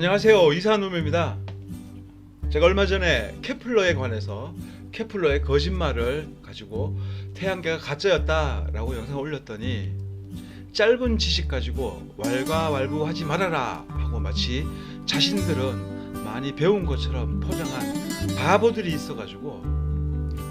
안녕하세요 이사노입니다 제가 얼마 전에 케플러에 관해서 케플러의 거짓말을 가지고 태양계가 가짜였다 라고 영상을 올렸더니 짧은 지식 가지고 왈가왈부하지 말아라 하고 마치 자신들은 많이 배운 것처럼 포장한 바보들이 있어가지고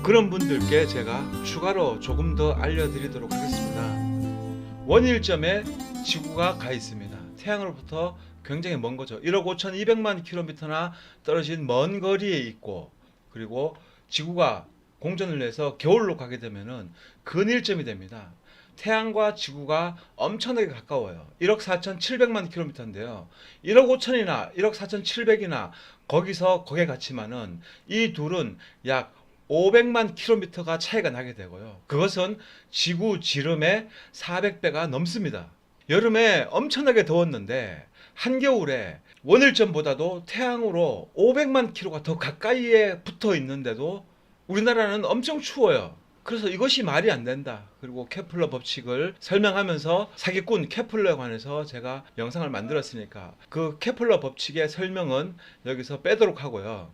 그런 분들께 제가 추가로 조금 더 알려드리도록 하겠습니다. 원일점에 지구가 가 있습니다. 태양으로부터 굉장히 먼 거죠. 1억 5,200만 킬로미터나 떨어진 먼 거리에 있고 그리고 지구가 공전을 내서 겨울로 가게 되면은 근일점이 됩니다. 태양과 지구가 엄청나게 가까워요. 1억 4,700만 킬로미터인데요. 1억 5천이나 1억 4,700이나 거기서 거기에 같지만은 이 둘은 약 500만 킬로미터가 차이가 나게 되고요. 그것은 지구 지름의 400배가 넘습니다. 여름에 엄청나게 더웠는데 한겨울에 원일점보다도 태양으로 500만 킬로가 더 가까이에 붙어 있는데도 우리나라는 엄청 추워요. 그래서 이것이 말이 안 된다. 그리고 케플러 법칙을 설명하면서 사기꾼 케플러에 관해서 제가 영상을 만들었으니까 그 케플러 법칙의 설명은 여기서 빼도록 하고요.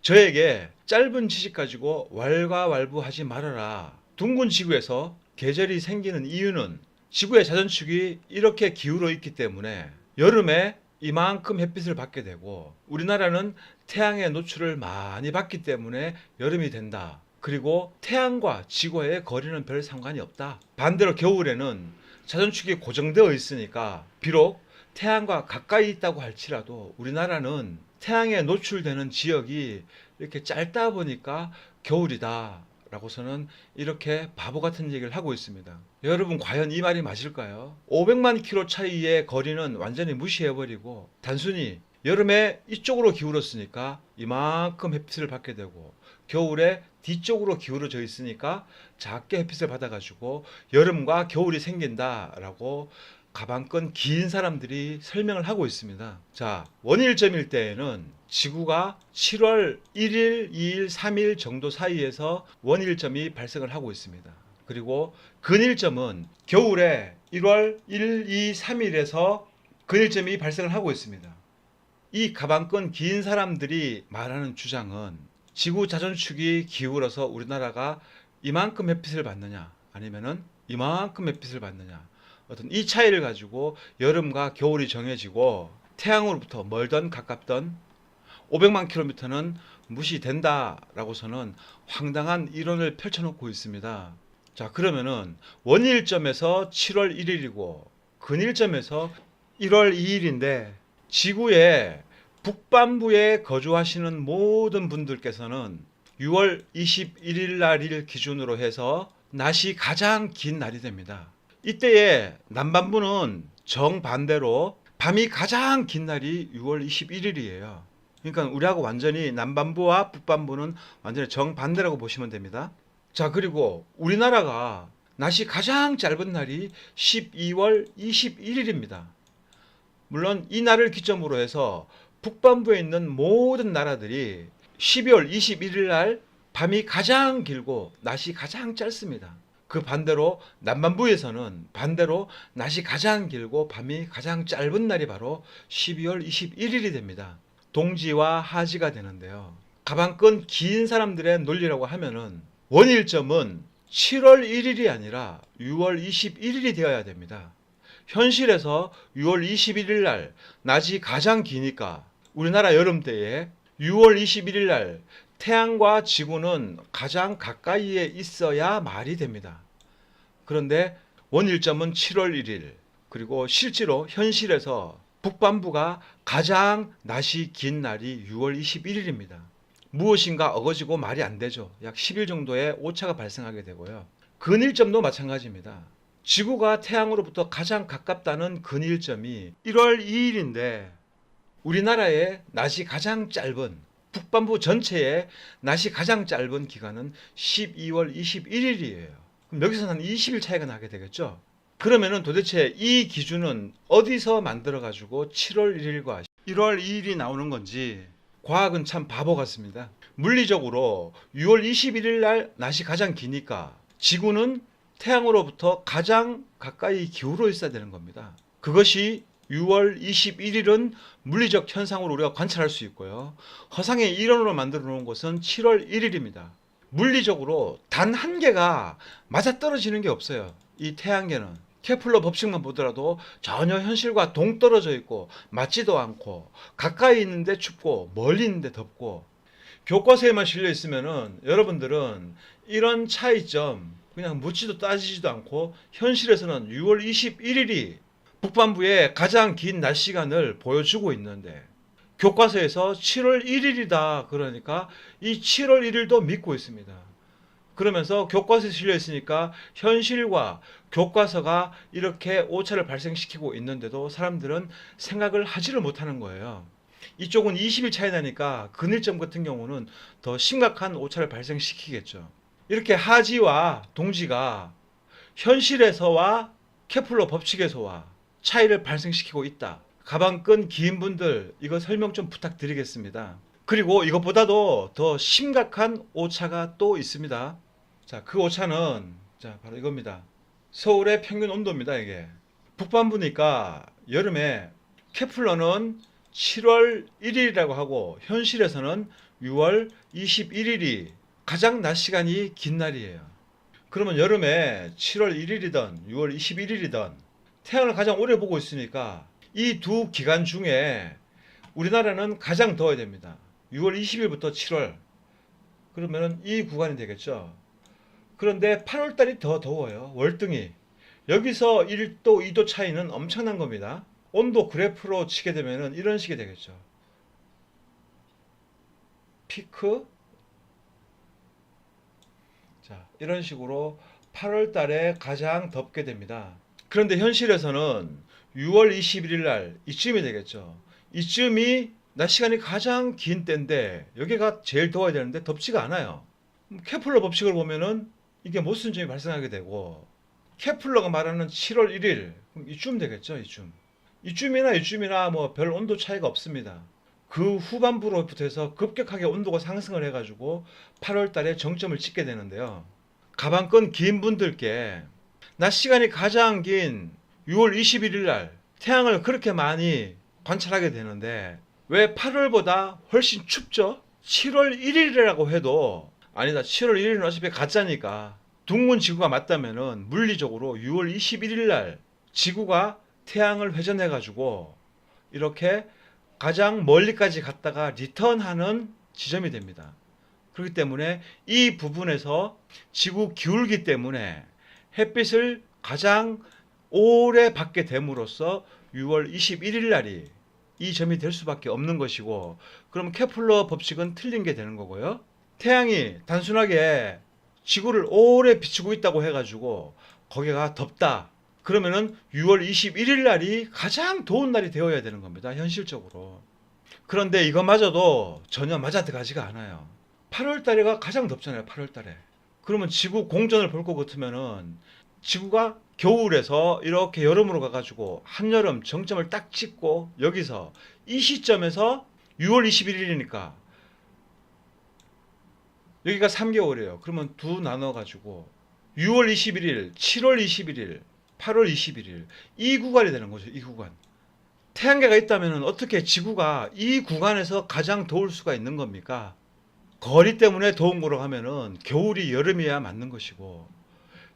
저에게 짧은 지식 가지고 왈가왈부하지 말아라. 둥근 지구에서 계절이 생기는 이유는 지구의 자전축이 이렇게 기울어 있기 때문에 여름에 이만큼 햇빛을 받게 되고 우리나라는 태양의 노출을 많이 받기 때문에 여름이 된다. 그리고 태양과 지구의 거리는 별 상관이 없다. 반대로 겨울에는 자전축이 고정되어 있으니까 비록 태양과 가까이 있다고 할지라도 우리나라는 태양에 노출되는 지역이 이렇게 짧다 보니까 겨울이다. 라고서는 이렇게 바보 같은 얘기를 하고 있습니다. 여러분 과연 이 말이 맞을까요? 500만 킬로 차이의 거리는 완전히 무시해버리고 단순히 여름에 이쪽으로 기울었으니까 이만큼 햇빛을 받게 되고 겨울에 뒤쪽으로 기울어져 있으니까 작게 햇빛을 받아가지고 여름과 겨울이 생긴다라고 가방끈 긴 사람들이 설명을 하고 있습니다. 자, 원일점일 때에는 지구가 7월 1일, 2일, 3일 정도 사이에서 원일점이 발생을 하고 있습니다. 그리고 근일점은 겨울에 1월 1, 2, 3일에서 근일점이 발생을 하고 있습니다. 이 가방끈 긴 사람들이 말하는 주장은 지구 자전축이 기울어서 우리나라가 이만큼 햇빛을 받느냐 아니면은 이만큼 햇빛을 받느냐 어떤 이 차이를 가지고 여름과 겨울이 정해지고 태양으로부터 멀던 가깝던 500만 킬로미터는 무시된다라고서는 황당한 이론을 펼쳐놓고 있습니다. 자 그러면은 원일점에서 7월 1일이고 근일점에서 1월 2일인데 지구의 북반부에 거주하시는 모든 분들께서는 6월 21일 날을 기준으로 해서 낮이 가장 긴 날이 됩니다. 이때에 남반부는 정반대로 밤이 가장 긴 날이 6월 21일이에요. 그러니까 우리하고 완전히 남반부와 북반부는 완전히 정반대라고 보시면 됩니다. 자, 그리고 우리나라가 낮이 가장 짧은 날이 12월 21일입니다. 물론 이 날을 기점으로 해서 북반부에 있는 모든 나라들이 12월 21일 날 밤이 가장 길고 낮이 가장 짧습니다. 그 반대로 남반부에서는 반대로 낮이 가장 길고 밤이 가장 짧은 날이 바로 12월 21일이 됩니다. 동지와 하지가 되는데요. 가방끈 긴 사람들의 논리라고 하면은 원일점은 7월 1일이 아니라 6월 21일이 되어야 됩니다. 현실에서 6월 21일 날 낮이 가장 기니까 우리나라 여름 때에 6월 21일 날 태양과 지구는 가장 가까이에 있어야 말이 됩니다. 그런데 원일점은 7월 1일 그리고 실제로 현실에서 북반부가 가장 낮이 긴 날이 6월 21일입니다. 무엇인가 어거지고 말이 안 되죠. 약 10일 정도의 오차가 발생하게 되고요. 근일점도 마찬가지입니다. 지구가 태양으로부터 가장 가깝다는 근일점이 1월 2일인데 우리나라의 낮이 가장 짧은 북반부 전체의 낮이 가장 짧은 기간은 12월 21일이에요. 그럼 여기서 한 20일 차이가 나게 되겠죠. 그러면은 도대체 이 기준은 어디서 만들어 가지고 7월 1일과 1월 2일이 나오는 건지 과학은 참 바보 같습니다. 물리적으로 6월 21일 날 낮이 가장 기니까 지구는 태양으로부터 가장 가까이 기울어 있어야 되는 겁니다. 그것이 6월 21일은 물리적 현상으로 우리가 관찰할 수 있고요. 허상의 일원으로 만들어 놓은 것은 7월 1일입니다. 물리적으로 단 한 개가 맞아 떨어지는 게 없어요. 이 태양계는 케플러 법칙만 보더라도 전혀 현실과 동떨어져 있고 맞지도 않고 가까이 있는데 춥고 멀리 있는데 덥고 교과서에만 실려 있으면은 여러분들은 이런 차이점 그냥 묻지도 따지지도 않고 현실에서는 6월 21일이 북반부의 가장 긴 낮 시간을 보여주고 있는데 교과서에서 7월 1일이다 그러니까 이 7월 1일도 믿고 있습니다. 그러면서 교과서에 실려 있으니까 현실과 교과서가 이렇게 오차를 발생시키고 있는데도 사람들은 생각을 하지를 못하는 거예요. 이쪽은 20일 차이 나니까 근일점 같은 경우는 더 심각한 오차를 발생시키겠죠. 이렇게 하지와 동지가 현실에서와 케플러 법칙에서와 차이를 발생시키고 있다. 가방끈 긴 분들 이거 설명 좀 부탁드리겠습니다. 그리고 이것보다도 더 심각한 오차가 또 있습니다. 자, 그 오차는 자, 바로 이겁니다. 서울의 평균 온도입니다, 이게. 북반부니까 여름에 케플러는 7월 1일이라고 하고 현실에서는 6월 21일이 가장 낮 시간이 긴 날이에요. 그러면 여름에 7월 1일이든 6월 21일이든 태양을 가장 오래 보고 있으니까 이 두 기간 중에 우리나라는 가장 더워야 됩니다. 6월 20일부터 7월. 그러면은 이 구간이 되겠죠. 그런데 8월 달이 더 더워요. 월등히. 여기서 1도, 2도 차이는 엄청난 겁니다. 온도 그래프로 치게 되면은 이런 식이 되겠죠. 피크. 자, 이런 식으로 8월 달에 가장 덥게 됩니다. 그런데 현실에서는 6월 21일 날 이쯤이 되겠죠. 이쯤이 낮 시간이 가장 긴 때인데 여기가 제일 더워야 되는데 덥지가 않아요. 케플러 법칙을 보면은 이게 모순점이 발생하게 되고 케플러가 말하는 7월 1일 그럼 이쯤 되겠죠. 이쯤. 이쯤이나 이쯤이나 뭐 별 온도 차이가 없습니다. 그 후반부로부터 해서 급격하게 온도가 상승을 해가지고 8월 달에 정점을 찍게 되는데요. 가방끈 긴 분들께 낮 시간이 가장 긴 6월 21일 날 태양을 그렇게 많이 관찰하게 되는데 왜 8월보다 훨씬 춥죠? 7월 1일이라고 해도 아니다. 7월 1일은 어차피 가짜니까 둥근 지구가 맞다면은 물리적으로 6월 21일 날 지구가 태양을 회전해 가지고 이렇게 가장 멀리까지 갔다가 리턴하는 지점이 됩니다. 그렇기 때문에 이 부분에서 지구 기울기 때문에 햇빛을 가장 오래 받게 됨으로써 6월 21일 날이 이 점이 될 수밖에 없는 것이고 그럼 케플러 법칙은 틀린 게 되는 거고요. 태양이 단순하게 지구를 오래 비추고 있다고 해가지고 거기가 덥다. 그러면은 6월 21일 날이 가장 더운 날이 되어야 되는 겁니다. 현실적으로. 그런데 이것마저도 전혀 맞아 들어가지가 않아요. 8월 달에가 가장 덥잖아요. 8월 달에. 그러면 지구 공전을 볼 것 같으면은 지구가 겨울에서 이렇게 여름으로 가가지고 한여름 정점을 딱 찍고 여기서 이 시점에서 6월 21일이니까 여기가 3개월이에요. 그러면 두 나눠가지고 6월 21일, 7월 21일, 8월 21일 이 구간이 되는 거죠. 이 구간. 태양계가 있다면 어떻게 지구가 이 구간에서 가장 더울 수가 있는 겁니까? 거리 때문에 더운 거로 하면은 겨울이 여름이야 맞는 것이고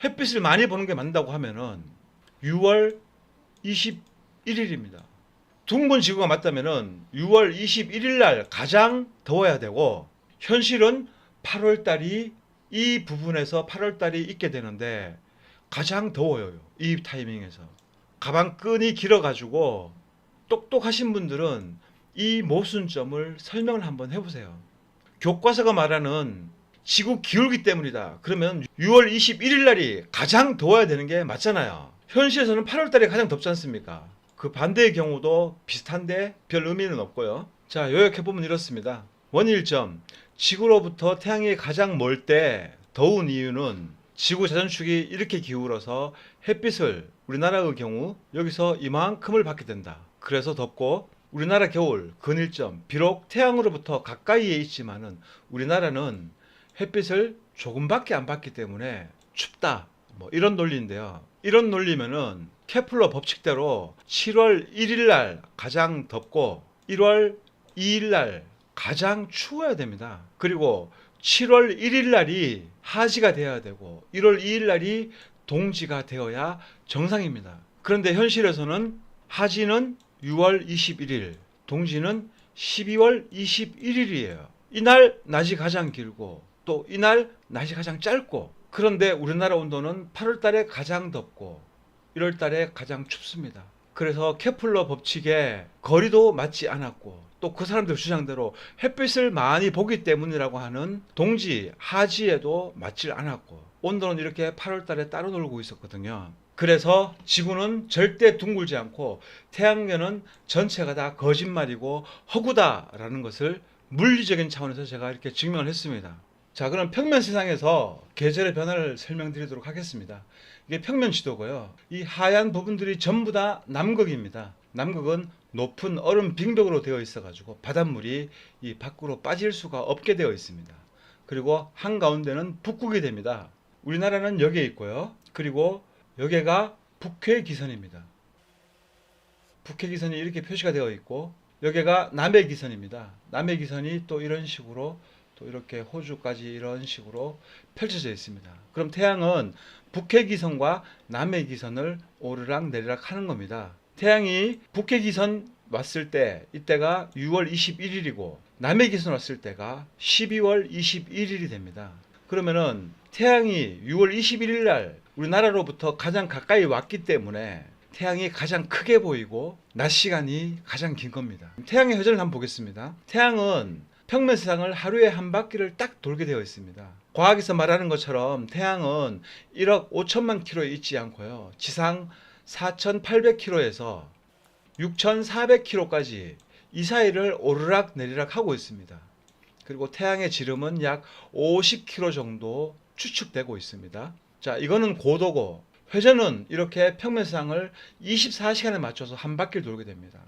햇빛을 많이 보는 게 맞다고 하면은 6월 21일입니다. 둥근 지구가 맞다면은 6월 21일 날 가장 더워야 되고 현실은 8월 달이 이 부분에서 8월 달이 있게 되는데 가장 더워요. 이 타이밍에서. 가방 끈이 길어 가지고 똑똑하신 분들은 이 모순점을 설명을 한번 해 보세요. 교과서가 말하는 지구 기울기 때문이다. 그러면 6월 21일 날이 가장 더워야 되는 게 맞잖아요. 현실에서는 8월 달이 가장 덥지 않습니까? 그 반대의 경우도 비슷한데 별 의미는 없고요. 자, 요약해 보면 이렇습니다. 원일점 지구로부터 태양이 가장 멀 때 더운 이유는 지구 자전축이 이렇게 기울어서 햇빛을 우리나라의 경우 여기서 이만큼을 받게 된다. 그래서 덥고 우리나라 겨울 근일점 비록 태양으로부터 가까이에 있지만은 우리나라는 햇빛을 조금밖에 안 받기 때문에 춥다. 뭐 이런 논리인데요. 이런 논리면은 케플러 법칙대로 7월 1일 날 가장 덥고 1월 2일 날 가장 추워야 됩니다. 그리고 7월 1일 날이 하지가 되어야 되고 1월 2일 날이 동지가 되어야 정상입니다. 그런데 현실에서는 하지는 6월 21일, 동지는 12월 21일이에요. 이날 낮이 가장 길고 또 이날 낮이 가장 짧고 그런데 우리나라 온도는 8월 달에 가장 덥고 1월 달에 가장 춥습니다. 그래서 케플러 법칙에 거리도 맞지 않았고 또 그 사람들 주장대로 햇빛을 많이 보기 때문이라고 하는 동지 하지에도 맞질 않았고 온도는 이렇게 8월 달에 따로 놀고 있었거든요. 그래서 지구는 절대 둥글지 않고 태양계는 전체가 다 거짓말이고 허구다라는 것을 물리적인 차원에서 제가 이렇게 증명을 했습니다. 자, 그럼 평면 세상에서 계절의 변화를 설명드리도록 하겠습니다. 이게 평면 지도고요. 이 하얀 부분들이 전부 다 남극입니다. 남극은 높은 얼음 빙벽으로 되어 있어 가지고 바닷물이 이 밖으로 빠질 수가 없게 되어 있습니다. 그리고 한 가운데는 북극이 됩니다. 우리나라는 여기에 있고요. 그리고 여기가 북해 기선입니다. 북해 기선이 이렇게 표시가 되어 있고 여기가 남해 기선입니다. 남해 기선이 또 이런 식으로 또 이렇게 호주까지 이런 식으로 펼쳐져 있습니다. 그럼 태양은 북해 기선과 남해 기선을 오르락 내리락 하는 겁니다. 태양이 북해 기선 왔을 때 이때가 6월 21일이고 남해 기선 왔을 때가 12월 21일이 됩니다. 그러면은 태양이 6월 21일 날 우리나라로부터 가장 가까이 왔기 때문에 태양이 가장 크게 보이고 낮 시간이 가장 긴 겁니다. 태양의 회전을 한번 보겠습니다. 태양은 평면 세상을 하루에 한 바퀴를 딱 돌게 되어 있습니다. 과학에서 말하는 것처럼 태양은 1억 5천만 킬로에 있지 않고요. 지상 4,800km에서 6,400km까지 이 사이를 오르락 내리락 하고 있습니다. 그리고 태양의 지름은 약 50km 정도 추측되고 있습니다. 자, 이거는 고도고 회전은 이렇게 평면상을 24시간에 맞춰서 한 바퀴를 돌게 됩니다.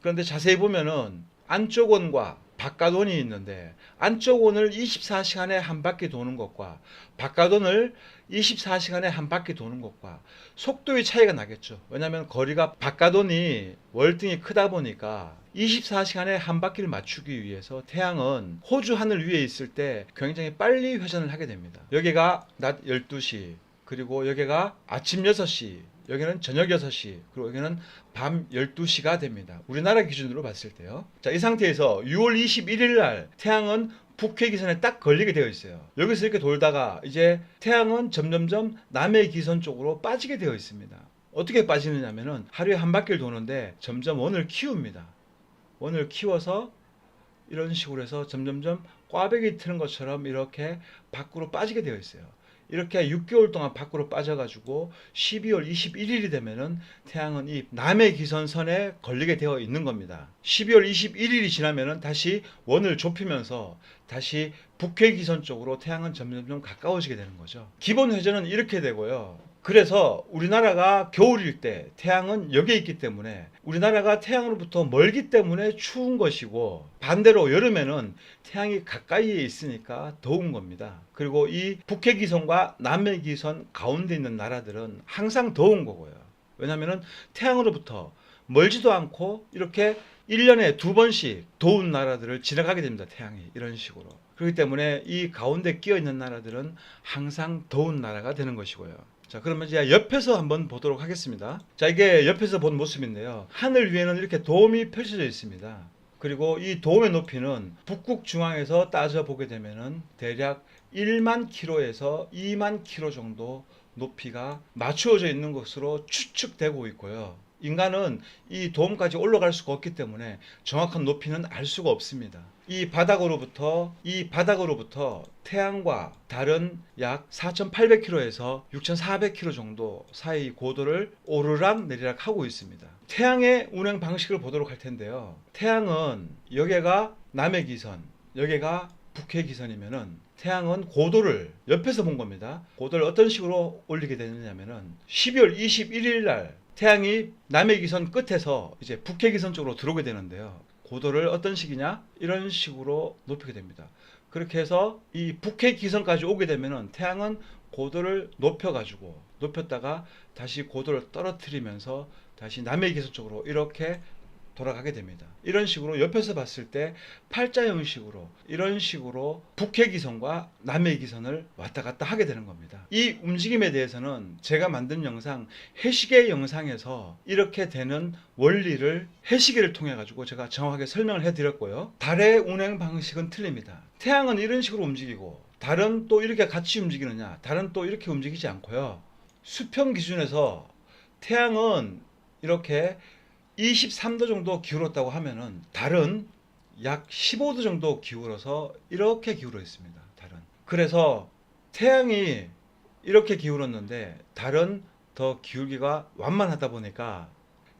그런데 자세히 보면은 안쪽 원과 바깥 원이 있는데 안쪽 원을 24시간에 한 바퀴 도는 것과 바깥 원을 24시간에 한 바퀴 도는 것과 속도의 차이가 나겠죠. 왜냐하면 거리가 바깥 원이 월등히 크다 보니까 24시간에 한 바퀴를 맞추기 위해서 태양은 호주 하늘 위에 있을 때 굉장히 빨리 회전을 하게 됩니다. 여기가 낮 12시, 그리고 여기가 아침 6시, 여기는 저녁 6시, 그리고 여기는 밤 12시가 됩니다. 우리나라 기준으로 봤을 때요. 자, 이 상태에서 6월 21일 날 태양은 북해 기선에 딱 걸리게 되어 있어요. 여기서 이렇게 돌다가 이제 태양은 점점점 남해 기선 쪽으로 빠지게 되어 있습니다. 어떻게 빠지느냐면은 하루에 한 바퀴를 도는데 점점 원을 키웁니다. 원을 키워서 이런 식으로 해서 점점점 꽈배기 트는 것처럼 이렇게 밖으로 빠지게 되어 있어요. 이렇게 6개월 동안 밖으로 빠져가지고 12월 21일이 되면은 태양은 이 남해 기선선에 걸리게 되어 있는 겁니다. 12월 21일이 지나면은 다시 원을 좁히면서 다시 북해 기선 쪽으로 태양은 점점 점 가까워지게 되는 거죠. 기본 회전은 이렇게 되고요. 그래서 우리나라가 겨울일 때 태양은 여기에 있기 때문에 우리나라가 태양으로부터 멀기 때문에 추운 것이고 반대로 여름에는 태양이 가까이에 있으니까 더운 겁니다. 그리고 이 북해 기선과 남해 기선 가운데 있는 나라들은 항상 더운 거고요. 왜냐하면 태양으로부터 멀지도 않고 이렇게 1년에 두 번씩 더운 나라들을 지나가게 됩니다. 태양이 이런 식으로. 그렇기 때문에 이 가운데 끼어 있는 나라들은 항상 더운 나라가 되는 것이고요. 자, 그러면 이제 옆에서 한번 보도록 하겠습니다. 자, 이게 옆에서 본 모습인데요. 하늘 위에는 이렇게 도움이 펼쳐져 있습니다. 그리고 이 도움의 높이는 북극 중앙에서 따져 보게 되면은 대략 1만 킬로에서 2만 킬로 정도 높이가 맞추어져 있는 것으로 추측되고 있고요. 인간은 이 도움까지 올라갈 수가 없기 때문에 정확한 높이는 알 수가 없습니다. 이 바닥으로부터 이 바닥으로부터 태양과 달은 약 4,800km에서 6,400km 정도 사이 고도를 오르락 내리락 하고 있습니다. 태양의 운행 방식을 보도록 할 텐데요. 태양은 여기가 남해 기선, 여기가 북해 기선이면은 태양은 고도를 옆에서 본 겁니다. 고도를 어떤 식으로 올리게 되느냐면은 12월 21일 날 태양이 남해 기선 끝에서 이제 북해 기선 쪽으로 들어오게 되는데요. 고도를 어떤 식이냐? 이런 식으로 높이게 됩니다. 그렇게 해서 이 북해 기선까지 오게 되면은 태양은 고도를 높여 가지고 높였다가 다시 고도를 떨어뜨리면서 다시 남의 기선 쪽으로 이렇게 돌아가게 됩니다. 이런 식으로 옆에서 봤을 때 팔자 형식으로 이런 식으로 북해 기선과 남의 기선을 왔다 갔다 하게 되는 겁니다. 이 움직임에 대해서는 제가 만든 영상 해시계 영상에서 이렇게 되는 원리를 해시계를 통해 가지고 제가 정확하게 설명을 해 드렸고요. 달의 운행 방식은 틀립니다. 태양은 이런 식으로 움직이고 달은 또 이렇게 같이 움직이느냐? 달은 또 이렇게 움직이지 않고요. 수평 기준에서 태양은 이렇게 23도 정도 기울었다고 하면은 달은 약 15도 정도 기울어서 이렇게 기울어 있습니다. 달은. 그래서 태양이 이렇게 기울었는데 달은 더 기울기가 완만하다 보니까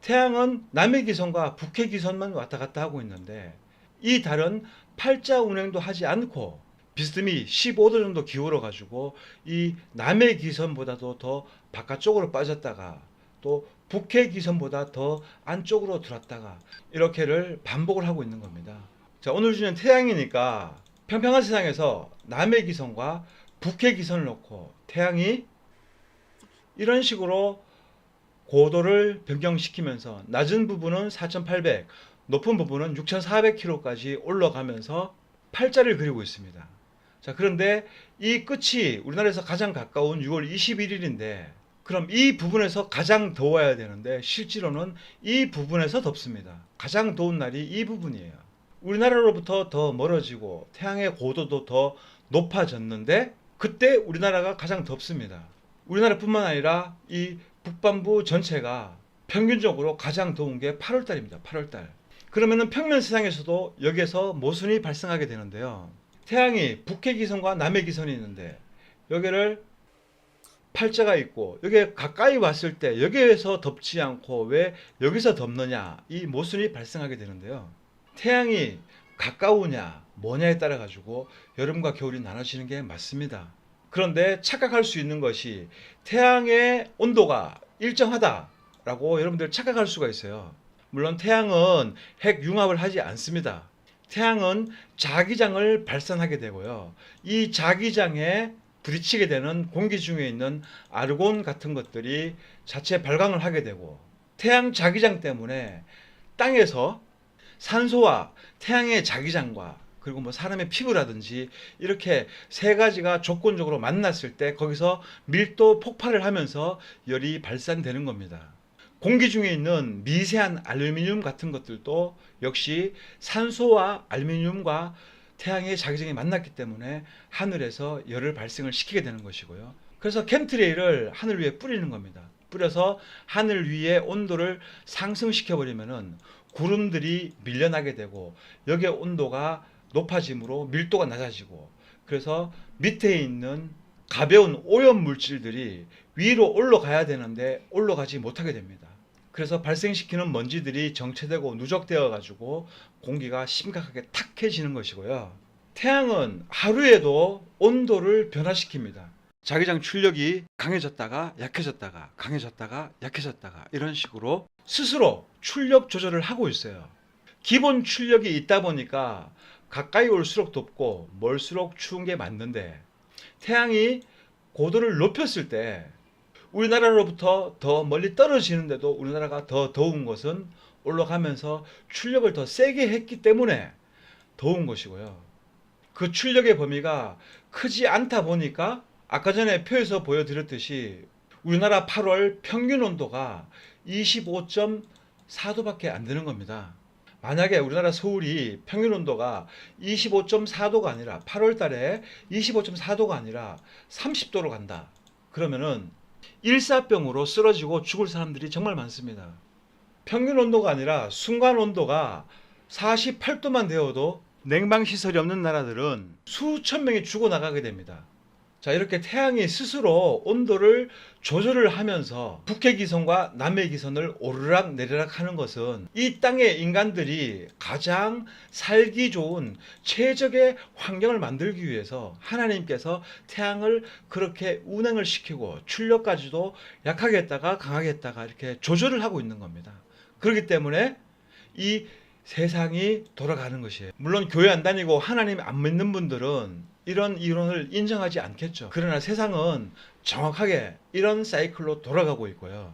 태양은 남의 기선과 북의 기선만 왔다 갔다 하고 있는데 이 달은 팔자 운행도 하지 않고 비스듬히 15도 정도 기울어 가지고 이 남의 기선보다도 더 바깥쪽으로 빠졌다가 또 북해 기선보다 더 안쪽으로 들었다가 이렇게를 반복을 하고 있는 겁니다. 자, 오늘 주는 태양이니까 평평한 세상에서 남의 기선과 북해 기선을 놓고 태양이 이런 식으로 고도를 변경시키면서 낮은 부분은 4,800, 높은 부분은 6,400km까지 올라가면서 팔자를 그리고 있습니다. 자, 그런데 이 끝이 우리나라에서 가장 가까운 6월 21일인데 그럼 이 부분에서 가장 더워야 되는데 실제로는 이 부분에서 덥습니다. 가장 더운 날이 이 부분이에요. 우리나라로부터 더 멀어지고 태양의 고도도 더 높아졌는데 그때 우리나라가 가장 덥습니다. 우리나라뿐만 아니라 이 북반부 전체가 평균적으로 가장 더운 게 8월 달입니다. 8월 달. 그러면은 평면 세상에서도 여기에서 모순이 발생하게 되는데요. 태양이 북해 기선과 남해 기선이 있는데 여기를 팔자가 있고 여기에 가까이 왔을 때 여기에서 덥지 않고 왜 여기서 덥느냐 이 모순이 발생하게 되는데요. 태양이 가까우냐 뭐냐에 따라 가지고 여름과 겨울이 나눠지는 게 맞습니다. 그런데 착각할 수 있는 것이 태양의 온도가 일정하다라고 여러분들 착각할 수가 있어요. 물론 태양은 핵 융합을 하지 않습니다. 태양은 자기장을 발산하게 되고요. 이 자기장에 부딪히게 되는 공기 중에 있는 아르곤 같은 것들이 자체 발광을 하게 되고 태양 자기장 때문에 땅에서 산소와 태양의 자기장과 그리고 뭐 사람의 피부라든지 이렇게 세 가지가 조건적으로 만났을 때 거기서 밀도 폭발을 하면서 열이 발산되는 겁니다. 공기 중에 있는 미세한 알루미늄 같은 것들도 역시 산소와 알루미늄과 태양의 자기장이 만났기 때문에 하늘에서 열을 발생을 시키게 되는 것이고요. 그래서 캠트레이를 하늘 위에 뿌리는 겁니다. 뿌려서 하늘 위에 온도를 상승시켜 버리면은 구름들이 밀려나게 되고 여기에 온도가 높아짐으로 밀도가 낮아지고 그래서 밑에 있는 가벼운 오염 물질들이 위로 올라가야 되는데 올라가지 못하게 됩니다. 그래서 발생시키는 먼지들이 정체되고 누적되어 가지고 공기가 심각하게 탁해지는 것이고요. 태양은 하루에도 온도를 변화시킵니다. 자기장 출력이 강해졌다가 약해졌다가 강해졌다가 약해졌다가 이런 식으로 스스로 출력 조절을 하고 있어요. 기본 출력이 있다 보니까 가까이 올수록 덥고 멀수록 추운 게 맞는데 태양이 고도를 높였을 때 우리나라로부터 더 멀리 떨어지는데도 우리나라가 더 더운 것은 올라가면서 출력을 더 세게 했기 때문에 더운 것이고요. 그 출력의 범위가 크지 않다 보니까 아까 전에 표에서 보여드렸듯이 우리나라 8월 평균 온도가 25.4도밖에 안 되는 겁니다. 만약에 우리나라 서울이 평균 온도가 25.4도가 아니라 8월 달에 25.4도가 아니라 30도로 간다. 그러면은 일사병으로 쓰러지고 죽을 사람들이 정말 많습니다. 평균 온도가 아니라 순간 온도가 48도만 되어도 냉방 시설이 없는 나라들은 수천 명이 죽어 나가게 됩니다. 자, 이렇게 태양이 스스로 온도를 조절을 하면서 북해 기선과 남해 기선을 오르락 내리락 하는 것은 이 땅의 인간들이 가장 살기 좋은 최적의 환경을 만들기 위해서 하나님께서 태양을 그렇게 운행을 시키고 출력까지도 약하게 했다가 강하게 했다가 이렇게 조절을 하고 있는 겁니다. 그렇기 때문에 이 세상이 돌아가는 것이에요. 물론 교회 안 다니고 하나님 안 믿는 분들은 이런 이론을 인정하지 않겠죠. 그러나 세상은 정확하게 이런 사이클로 돌아가고 있고요.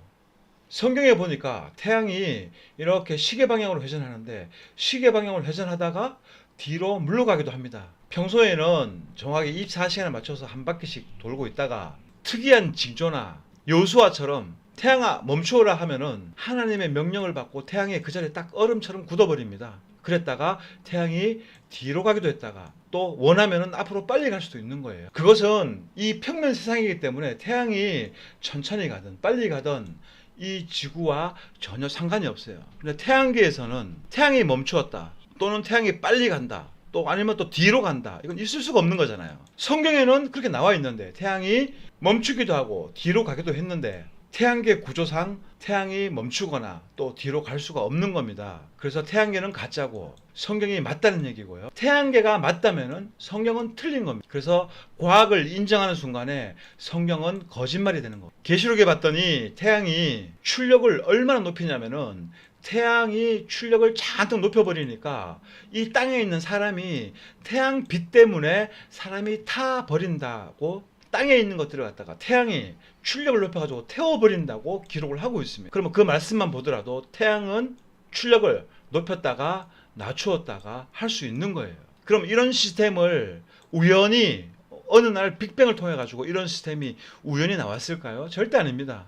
성경에 보니까 태양이 이렇게 시계 방향으로 회전하는데 시계 방향으로 회전하다가 뒤로 물러가기도 합니다. 평소에는 정확히 24시간에 맞춰서 한 바퀴씩 돌고 있다가 특이한 징조나 요수아처럼 태양아 멈추어라 하면은 하나님의 명령을 받고 태양이 그 자리에 딱 얼음처럼 굳어버립니다. 그랬다가 태양이 뒤로 가기도 했다가 또 원하면은 앞으로 빨리 갈 수도 있는 거예요. 그것은 이 평면 세상이기 때문에 태양이 천천히 가든 빨리 가든 이 지구와 전혀 상관이 없어요. 근데 태양계에서는 태양이 멈추었다 또는 태양이 빨리 간다 또 아니면 또 뒤로 간다 이건 있을 수가 없는 거잖아요. 성경에는 그렇게 나와 있는데 태양이 멈추기도 하고 뒤로 가기도 했는데 태양계 구조상 태양이 멈추거나 또 뒤로 갈 수가 없는 겁니다. 그래서 태양계는 가짜고 성경이 맞다는 얘기고요. 태양계가 맞다면은 성경은 틀린 겁니다. 그래서 과학을 인정하는 순간에 성경은 거짓말이 되는 겁니다. 계시록에 봤더니 태양이 출력을 얼마나 높이냐면은 태양이 출력을 잔뜩 높여버리니까 이 땅에 있는 사람이 태양 빛 때문에 사람이 타 버린다고 땅에 있는 것들을 갖다가 태양이 출력을 높여가지고 태워버린다고 기록을 하고 있습니다. 그러면 그 말씀만 보더라도 태양은 출력을 높였다가 낮추었다가 할 수 있는 거예요. 그럼 이런 시스템을 우연히 어느 날 빅뱅을 통해 가지고 이런 시스템이 우연히 나왔을까요? 절대 아닙니다.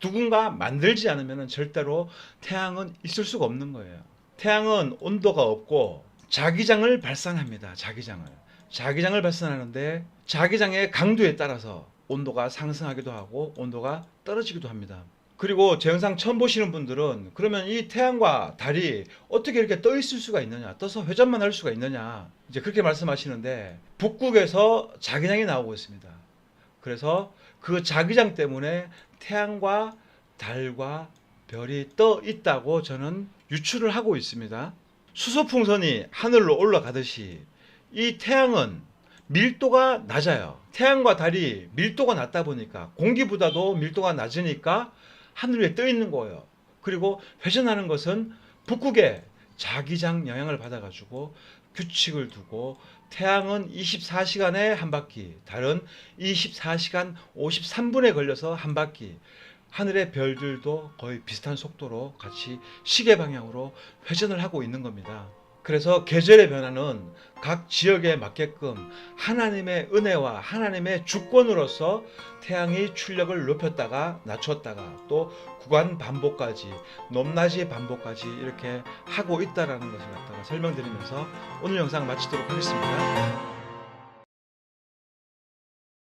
누군가 만들지 않으면 절대로 태양은 있을 수가 없는 거예요. 태양은 온도가 없고 자기장을 발산합니다. 자기장을. 자기장을 발산하는데 자기장의 강도에 따라서 온도가 상승하기도 하고 온도가 떨어지기도 합니다. 그리고 제 영상 처음 보시는 분들은 그러면 이 태양과 달이 어떻게 이렇게 떠 있을 수가 있느냐, 떠서 회전만 할 수가 있느냐, 이제 그렇게 말씀하시는데 북극에서 자기장이 나오고 있습니다. 그래서 그 자기장 때문에 태양과 달과 별이 떠 있다고 저는 유추를 하고 있습니다. 수소 풍선이 하늘로 올라가듯이 이 태양은 밀도가 낮아요. 태양과 달이 밀도가 낮다 보니까 공기보다도 밀도가 낮으니까 하늘 위에 떠 있는 거예요. 그리고 회전하는 것은 북극의 자기장 영향을 받아가지고 규칙을 두고 태양은 24시간에 한 바퀴, 달은 24시간 53분에 걸려서 한 바퀴, 하늘의 별들도 거의 비슷한 속도로 같이 시계 방향으로 회전을 하고 있는 겁니다. 그래서 계절의 변화는 각 지역에 맞게끔 하나님의 은혜와 하나님의 주권으로서 태양이 출력을 높였다가 낮췄다가 또 구간 반복까지 높낮이 반복까지 이렇게 하고 있다라는 것을 갖다가 설명드리면서 오늘 영상 마치도록 하겠습니다.